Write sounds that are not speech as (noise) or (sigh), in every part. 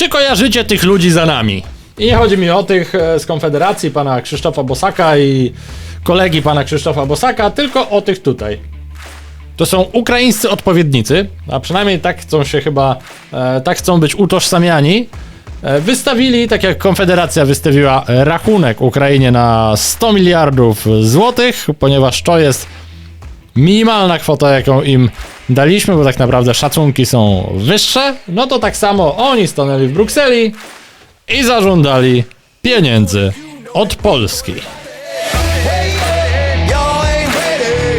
Czy kojarzycie tych ludzi za nami? I nie chodzi mi o tych e, z Konfederacji, pana Krzysztofa Bosaka i kolegi pana Krzysztofa Bosaka, tylko o tych tutaj. To są ukraińscy odpowiednicy, a przynajmniej tak chcą się chyba, e, tak chcą być utożsamiani. E, wystawili, tak jak Konfederacja wystawiła rachunek Ukrainie na 100 miliardów złotych, ponieważ to jest minimalna kwota, jaką im daliśmy, bo tak naprawdę szacunki są wyższe, no to tak samo oni stanęli w Brukseli i zażądali pieniędzy od Polski.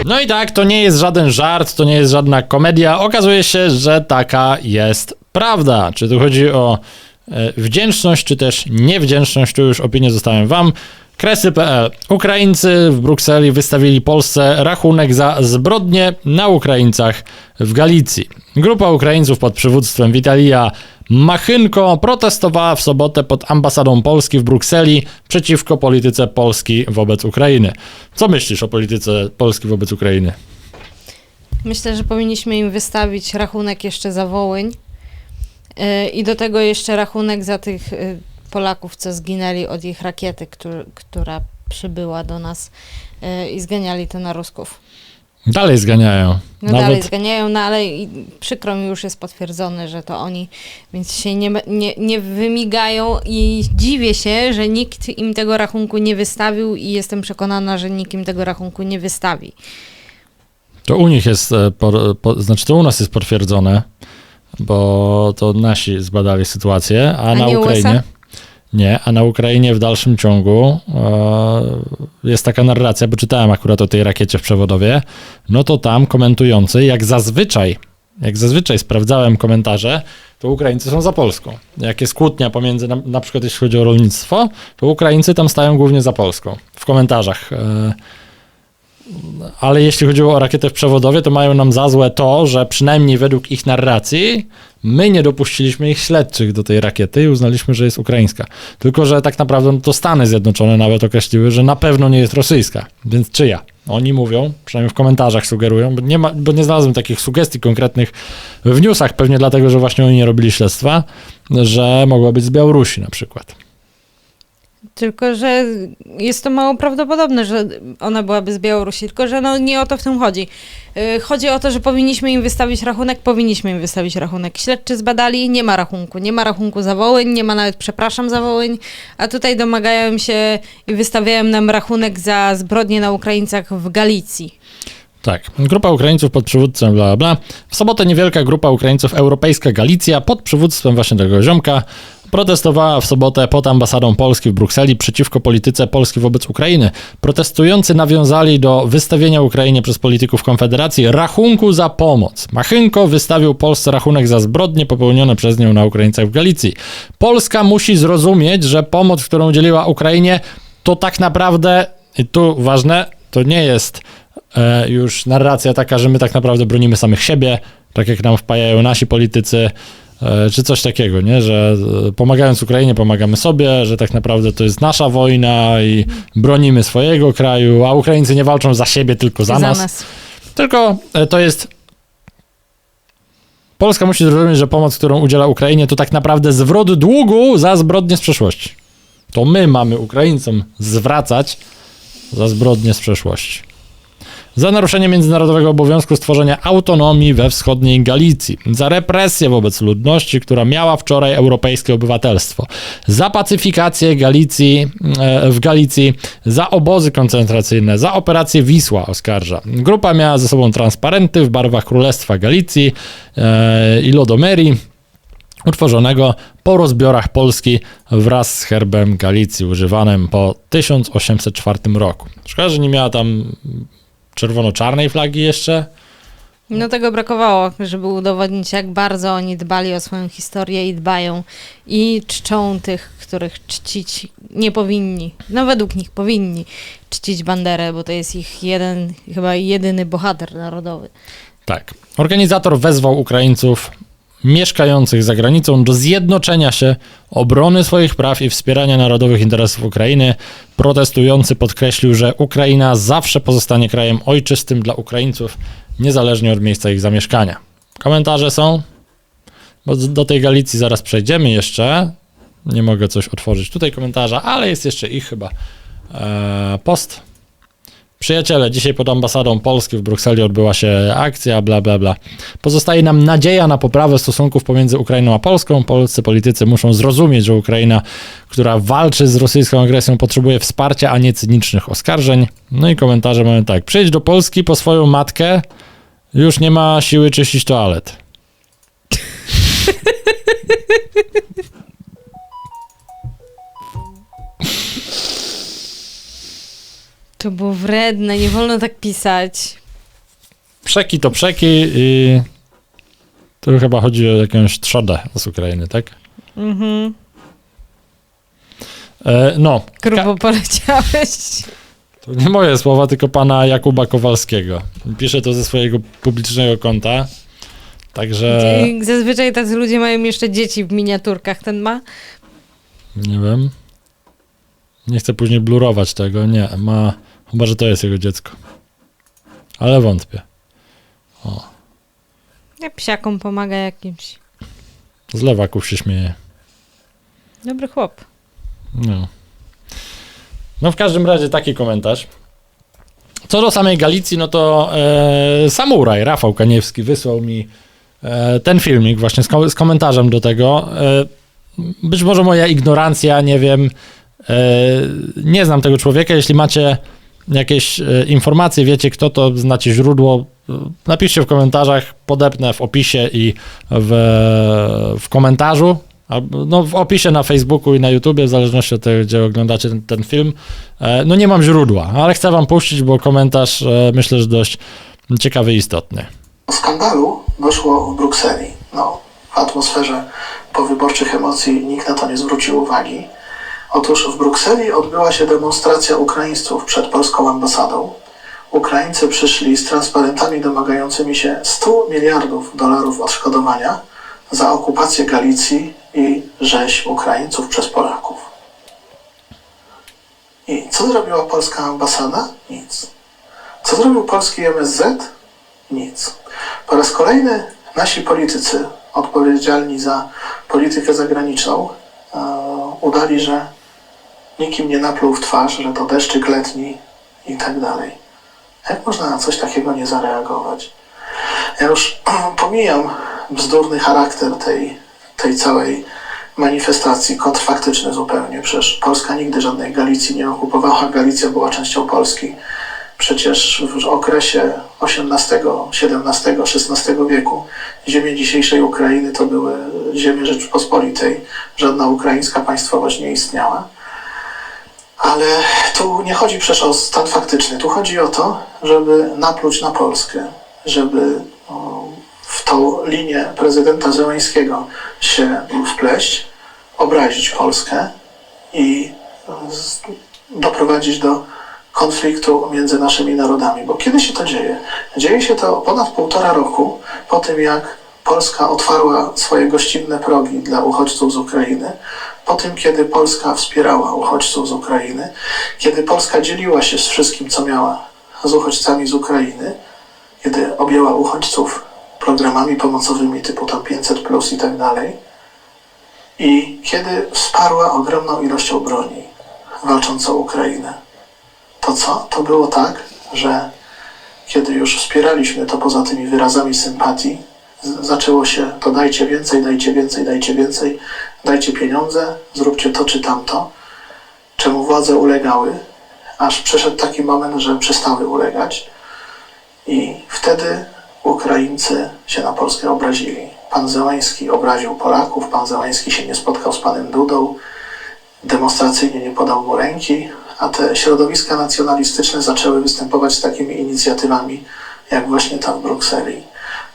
No i tak, to nie jest żaden żart, to nie jest żadna komedia. Okazuje się, że taka jest prawda. Czy tu chodzi o e, wdzięczność, czy też niewdzięczność, tu już opinię zostawiam wam. Kresy.pl. Ukraińcy w Brukseli wystawili Polsce rachunek za zbrodnie na Ukraińcach w Galicji. Grupa Ukraińców pod przywództwem Witalia Machynko protestowała w sobotę pod ambasadą Polski w Brukseli przeciwko polityce Polski wobec Ukrainy. Co myślisz o polityce Polski wobec Ukrainy? Myślę, że powinniśmy im wystawić rachunek jeszcze za Wołyń yy, i do tego jeszcze rachunek za tych yy, Polaków, co zginęli od ich rakiety, któr- która przybyła do nas yy, i zganiali to na Rusków. Dalej zganiają. No dalej zganiają, no ale przykro mi już jest potwierdzone, że to oni, więc się nie, nie, nie wymigają i dziwię się, że nikt im tego rachunku nie wystawił i jestem przekonana, że nikt im tego rachunku nie wystawi. To u nich jest, e, po, po, znaczy to u nas jest potwierdzone, bo to nasi zbadali sytuację, a, A na nie Ukrainie. USA? Nie, a na Ukrainie w dalszym ciągu e, jest taka narracja, bo czytałem akurat o tej rakiecie w przewodowie, no to tam komentujący, jak zazwyczaj, jak zazwyczaj sprawdzałem komentarze, to Ukraińcy są za Polską. Jak jest kłótnia pomiędzy, na, na przykład jeśli chodzi o rolnictwo, to Ukraińcy tam stają głównie za Polską w komentarzach. E, ale jeśli chodziło o rakietę w przewodowie, to mają nam za złe to, że przynajmniej według ich narracji my nie dopuściliśmy ich śledczych do tej rakiety i uznaliśmy, że jest ukraińska. Tylko, że tak naprawdę no to Stany Zjednoczone nawet określiły, że na pewno nie jest rosyjska. Więc czyja? Oni mówią, przynajmniej w komentarzach sugerują, bo nie, ma, bo nie znalazłem takich sugestii konkretnych w newsach, pewnie dlatego, że właśnie oni nie robili śledztwa, że mogła być z Białorusi na przykład. Tylko, że jest to mało prawdopodobne, że ona byłaby z Białorusi, tylko że no nie o to w tym chodzi. Yy, Chodzi o to, że powinniśmy im wystawić rachunek, powinniśmy im wystawić rachunek. Śledczy zbadali, nie ma rachunku. Nie ma rachunku za Wołyń, nie ma nawet przepraszam za Wołyń, a tutaj domagają się i wystawiają nam rachunek za zbrodnie na Ukraińcach w Galicji. Tak, grupa Ukraińców pod bla bla. bla. W sobotę niewielka grupa Ukraińców Europejska Galicja pod przywództwem właśnie tego ziomka protestowała w sobotę pod ambasadą Polski w Brukseli przeciwko polityce Polski wobec Ukrainy. Protestujący nawiązali do wystawienia Ukrainie przez polityków Konfederacji rachunku za pomoc. Machynko wystawił Polsce rachunek za zbrodnie popełnione przez nią na Ukraińcach w Galicji. Polska musi zrozumieć, że pomoc, którą udzieliła Ukrainie, to tak naprawdę, i tu ważne, to nie jest e, już narracja taka, że my tak naprawdę bronimy samych siebie, tak jak nam wpajają nasi politycy, czy coś takiego, nie? że e, pomagając Ukrainie pomagamy sobie, że tak naprawdę to jest nasza wojna i bronimy swojego kraju, a Ukraińcy nie walczą za siebie, tylko za, nas. Tylko e, to jest. Polska musi zrozumieć, że pomoc, którą udziela Ukrainie, to tak naprawdę zwrot długu za zbrodnie z przeszłości. To my mamy Ukraińcom zwracać za zbrodnie z przeszłości. Za naruszenie międzynarodowego obowiązku stworzenia autonomii we wschodniej Galicji, za represję wobec ludności, która miała wczoraj europejskie obywatelstwo, za pacyfikację Galicji, e, w Galicji, za obozy koncentracyjne, za operację Wisła oskarża. Grupa miała ze sobą transparenty w barwach Królestwa Galicji e, i Lodomerii, utworzonego po rozbiorach Polski wraz z herbem Galicji używanym po 1804 roku. Szkoda, że nie miała tam czerwono-czarnej flagi jeszcze. No tego brakowało, żeby udowodnić, jak bardzo oni dbali o swoją historię i dbają i czczą tych, których czcić nie powinni. No według nich powinni czcić Banderę, bo to jest ich jeden, chyba jedyny bohater narodowy. Tak. Organizator wezwał Ukraińców mieszkających za granicą do zjednoczenia się, obrony swoich praw i wspierania narodowych interesów Ukrainy. Protestujący podkreślił, że Ukraina zawsze pozostanie krajem ojczystym dla Ukraińców, niezależnie od miejsca ich zamieszkania. Komentarze są bo do tej Galicji zaraz przejdziemy jeszcze. Nie mogę coś otworzyć tutaj komentarza, ale jest jeszcze ich chyba e, post. Przyjaciele, dzisiaj pod ambasadą Polski w Brukseli odbyła się akcja, bla, bla, bla. Pozostaje nam nadzieja na poprawę stosunków pomiędzy Ukrainą a Polską. Polscy politycy muszą zrozumieć, że Ukraina, która walczy z rosyjską agresją, potrzebuje wsparcia, a nie cynicznych oskarżeń. No i komentarze mamy tak. Przyjdź do Polski po swoją matkę, już nie ma siły czyścić toalet. (laughs) To było wredne, nie wolno tak pisać. Przeki to przeki i tu chyba chodzi o jakąś trzodę z Ukrainy, tak? Mhm. E, no, Grubo poleciałeś. to nie moje słowa, tylko pana Jakuba Kowalskiego. Pisze to ze swojego publicznego konta. Także Zazwyczaj tacy ludzie mają jeszcze dzieci w miniaturkach. Ten ma? nie wiem. Nie chcę później blurować tego. Nie, ma. Chyba, że to jest jego dziecko. Ale wątpię. Ja psiakom pomaga jakimś. Z lewaków się śmieje. Dobry chłop. No. No w każdym razie taki komentarz. Co do samej Galicji, no to e, Samuraj, Rafał Kaniewski wysłał mi e, ten filmik właśnie z, ko- z komentarzem do tego. E, być może moja ignorancja, nie wiem, e, nie znam tego człowieka. Jeśli macie jakieś e, informacje, wiecie kto to, znacie źródło, e, napiszcie w komentarzach, podepnę w opisie i w, w komentarzu, no, w opisie na Facebooku i na YouTubie, w zależności od tego, gdzie oglądacie ten, ten film. E, No nie mam źródła, ale chcę wam puścić, bo komentarz myślę, że dość ciekawy i istotny. Skandalu doszło w Brukseli. No, w atmosferze powyborczych emocji nikt na to nie zwrócił uwagi. Otóż w Brukseli odbyła się demonstracja Ukraińców przed polską ambasadą. Ukraińcy przyszli z transparentami domagającymi się 100 miliardów dolarów odszkodowania za okupację Galicji i rzeź Ukraińców przez Polaków. I co zrobiła polska ambasada? Nic. Co zrobił polski MSZ? Nic. Po raz kolejny nasi politycy odpowiedzialni za politykę zagraniczną e, udali, że nikim nie napluł w twarz, że to deszczyk letni i tak dalej. Jak można na coś takiego nie zareagować? Ja już (clears throat) pomijam bzdurny charakter tej, tej całej manifestacji, kontrfaktyczny zupełnie. Przecież Polska nigdy żadnej Galicji nie okupowała. Galicja była częścią Polski. Przecież w okresie XVIII, XVII, XVI wieku ziemie dzisiejszej Ukrainy to były ziemie Rzeczypospolitej. Żadna ukraińska państwowość nie istniała. Ale tu nie chodzi przecież o stan faktyczny. Tu chodzi o to, żeby napluć na Polskę, żeby w tą linię prezydenta Zełańskiego się wpleść, obrazić Polskę i e, doprowadzić do konfliktu między naszymi narodami. Bo kiedy się to dzieje? Dzieje się to ponad półtora roku po tym, jak Polska otwarła swoje gościnne progi dla uchodźców z Ukrainy, po tym, kiedy Polska wspierała uchodźców z Ukrainy, kiedy Polska dzieliła się z wszystkim, co miała z uchodźcami z Ukrainy, kiedy objęła uchodźców programami pomocowymi typu tam 500 plus i tak dalej, i kiedy wsparła ogromną ilością broni walczącą Ukrainę to co? To było tak, że kiedy już wspieraliśmy to poza tymi wyrazami sympatii, zaczęło się to dajcie więcej, dajcie więcej, dajcie więcej, dajcie pieniądze, zróbcie to czy tamto, czemu władze ulegały, aż przyszedł taki moment, że przestały ulegać i wtedy Ukraińcy się na Polskę obrazili. Pan Zełański obraził Polaków, pan Zełański się nie spotkał z panem Dudą, demonstracyjnie nie podał mu ręki, a te środowiska nacjonalistyczne zaczęły występować z takimi inicjatywami, jak właśnie tam w Brukseli.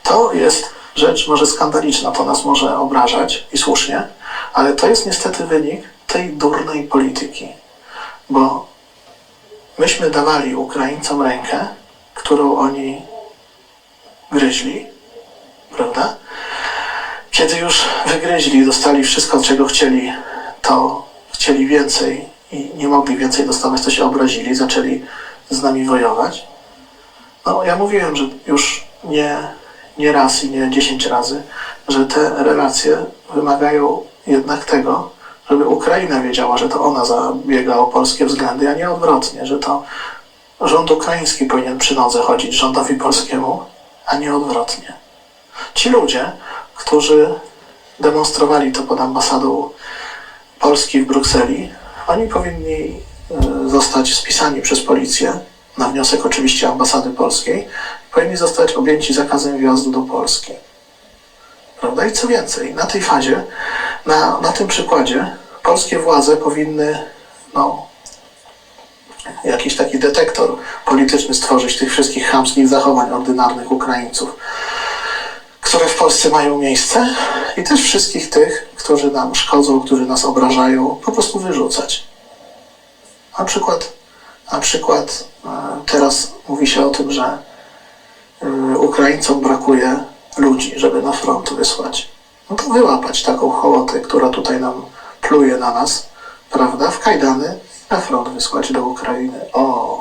To jest rzecz może skandaliczna, to nas może obrażać i słusznie, ale to jest niestety wynik tej durnej polityki, bo myśmy dawali Ukraińcom rękę, którą oni gryźli, prawda? Kiedy już wygryźli dostali wszystko, czego chcieli, to chcieli więcej i nie mogli więcej dostawać, to się obrazili, zaczęli z nami wojować. No, ja mówiłem, że już nie, nie raz i nie dziesięć razy, że te relacje wymagają jednak tego, żeby Ukraina wiedziała, że to ona zabiega o polskie względy, a nie odwrotnie, że to rząd ukraiński powinien przy nodze chodzić rządowi polskiemu, a nie odwrotnie. Ci ludzie, którzy demonstrowali to pod ambasadą Polski w Brukseli, oni powinni y, zostać spisani przez policję, na wniosek oczywiście ambasady polskiej, powinni zostać objęci zakazem wjazdu do Polski. Prawda? I co więcej, na tej fazie, na, na tym przykładzie, polskie władze powinny no, jakiś taki detektor polityczny stworzyć tych wszystkich chamskich zachowań ordynarnych Ukraińców, które w Polsce mają miejsce i też wszystkich tych, którzy nam szkodzą, którzy nas obrażają, po prostu wyrzucać. Na przykład, na przykład e, teraz mówi się o tym, że e, Ukraińcom brakuje ludzi, żeby na front wysłać. No to wyłapać taką hołotę, która tutaj nam pluje na nas, prawda, w kajdany, na front wysłać do Ukrainy. O,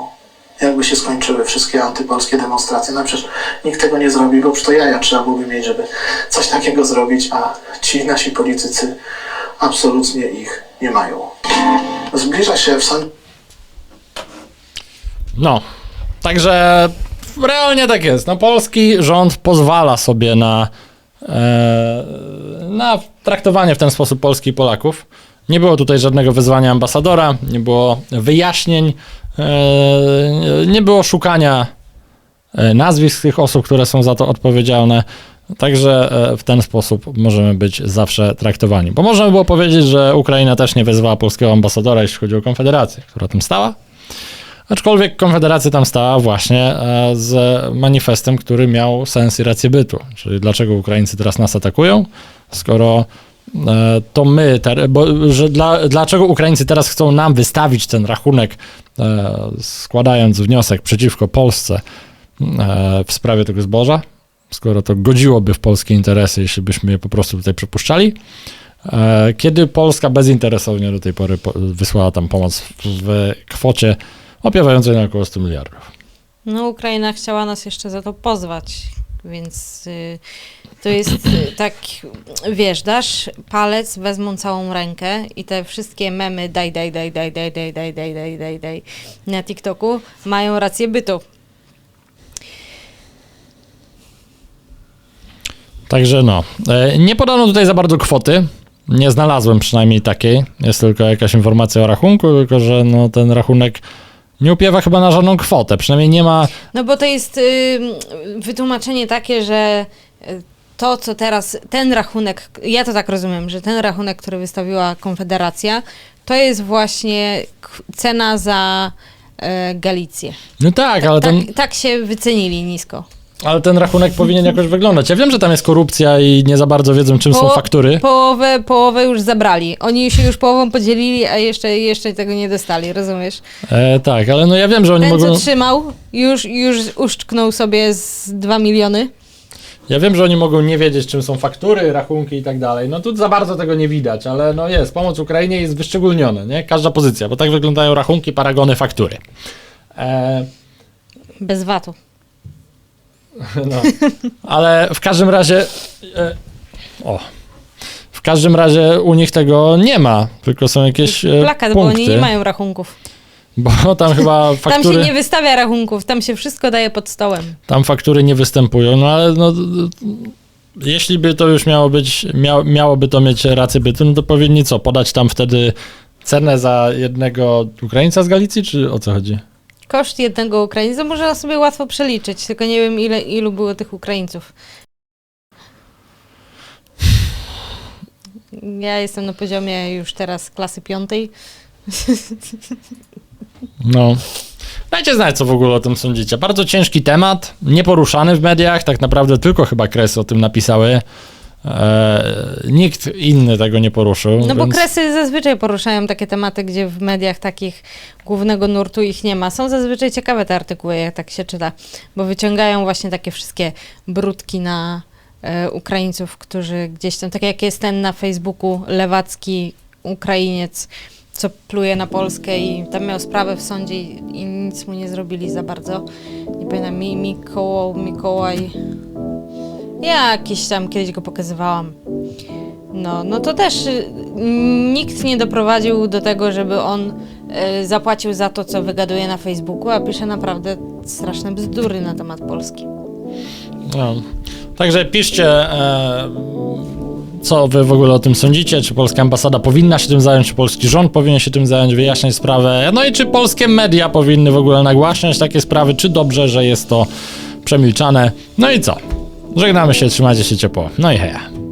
jakby się skończyły wszystkie antypolskie demonstracje. No przecież nikt tego nie zrobi, bo przecież to jaja trzeba byłoby mieć, żeby coś takiego zrobić, a ci nasi politycy absolutnie ich nie mają. Zbliża się w San No, także realnie tak jest. No, polski rząd pozwala sobie na, e, na traktowanie w ten sposób Polski i Polaków. Nie było tutaj żadnego wezwania ambasadora, nie było wyjaśnień, e, nie było szukania e, nazwisk tych osób, które są za to odpowiedzialne. Także e, w ten sposób możemy być zawsze traktowani. Bo można by było powiedzieć, że Ukraina też nie wezwała polskiego ambasadora, jeśli chodzi o Konfederację, która tam stała. Aczkolwiek Konfederacja tam stała właśnie e, z manifestem, który miał sens i rację bytu. Czyli dlaczego Ukraińcy teraz nas atakują, skoro e, to my, bo, że dla, dlaczego Ukraińcy teraz chcą nam wystawić ten rachunek, e, składając wniosek przeciwko Polsce w sprawie tego zboża, skoro to godziłoby w polskie interesy, jeśli byśmy je po prostu tutaj przepuszczali. Kiedy Polska bezinteresownie do tej pory po- wysłała tam pomoc w kwocie opiewającej na około 100 miliardów. No, Ukraina chciała nas jeszcze za to pozwać, więc y, to jest y, tak, wiesz, dasz palec, wezmą całą rękę i te wszystkie memy daj, daj, daj, daj, daj, daj, daj, daj, daj, daj, daj na TikToku mają rację bytu. Także no, e, nie podano tutaj za bardzo kwoty. Nie znalazłem przynajmniej takiej. Jest tylko jakaś informacja o rachunku, tylko że no, ten rachunek nie upiewa chyba na żadną kwotę. Przynajmniej nie ma. No bo to jest y, wytłumaczenie takie, że y, to, co teraz, ten rachunek, ja to tak rozumiem, że ten rachunek, który wystawiła Konfederacja, to jest właśnie k- cena za e, Galicję. No tak, ale tak, ten, tak się wycenili nisko. Ale ten rachunek powinien jakoś wyglądać. Ja wiem, że tam jest korupcja i nie za bardzo wiedzą, czym są faktury. Połowę, połowę już zabrali. Oni się już połową podzielili, a jeszcze, jeszcze tego nie dostali, rozumiesz? E, tak, ale no ja wiem, że oni Ten, mogą. co trzymał, już, już uszczknął sobie z 2 miliony. Ja wiem, że oni mogą nie wiedzieć, czym są faktury, rachunki i tak dalej. No tu za bardzo tego nie widać, ale no jest, pomoc Ukrainie jest wyszczególniona, nie? Każda pozycja, bo tak wyglądają rachunki, paragony, faktury. E, Bez VAT-u. (laughs) no. Ale w każdym razie... E, o. W każdym razie u nich tego nie ma, tylko są jakieś e, Plakat, bo punkty. oni nie mają rachunków. Bo (laughs) tam chyba Tam faktury... się nie wystawia rachunków, tam się wszystko daje pod stołem. tam faktury nie występują, no ale no, jeśli by to już miało być, miało, miałoby to mieć rację bytu, no to powinni co, podać tam wtedy cenę za jednego Ukraińca z Galicji, czy o co chodzi? Koszt jednego Ukraińca można sobie łatwo przeliczyć, tylko nie wiem ile, ilu było tych Ukraińców. Ja jestem na poziomie już teraz klasy piątej. No. Dajcie znać, co w ogóle o tym sądzicie. Bardzo ciężki temat, nieporuszany w mediach, tak naprawdę tylko chyba Kresy o tym napisały. E, nikt inny tego nie poruszył. No bo więc- kresy zazwyczaj poruszają takie tematy, gdzie w mediach takich głównego nurtu ich nie ma. Są zazwyczaj ciekawe te artykuły, jak tak się czyta, bo wyciągają właśnie takie wszystkie brudki na e, Ukraińców, którzy gdzieś tam, tak jak jest ten na Facebooku lewacki Ukrainiec, co pluje na Polskę i tam miał sprawę w sądzie i, i nic mu nie zrobili za bardzo. Nie pamiętam, Mi, Mikołaj, Mikołaj, Ja jakiś tam kiedyś go pokazywałam. No, no to też y, nikt nie doprowadził do tego, żeby on y, zapłacił za to, co wygaduje na Facebooku, a pisze naprawdę straszne bzdury na temat Polski. No. Także piszcie, e, co wy w ogóle o tym sądzicie, czy polska ambasada powinna się tym zająć, czy polski rząd powinien się tym zająć, wyjaśniać sprawę, no i czy polskie media powinny w ogóle nagłaśniać takie sprawy, czy dobrze, że jest to przemilczane. No i co? Żegnamy się, trzymajcie się ciepło. No i heja.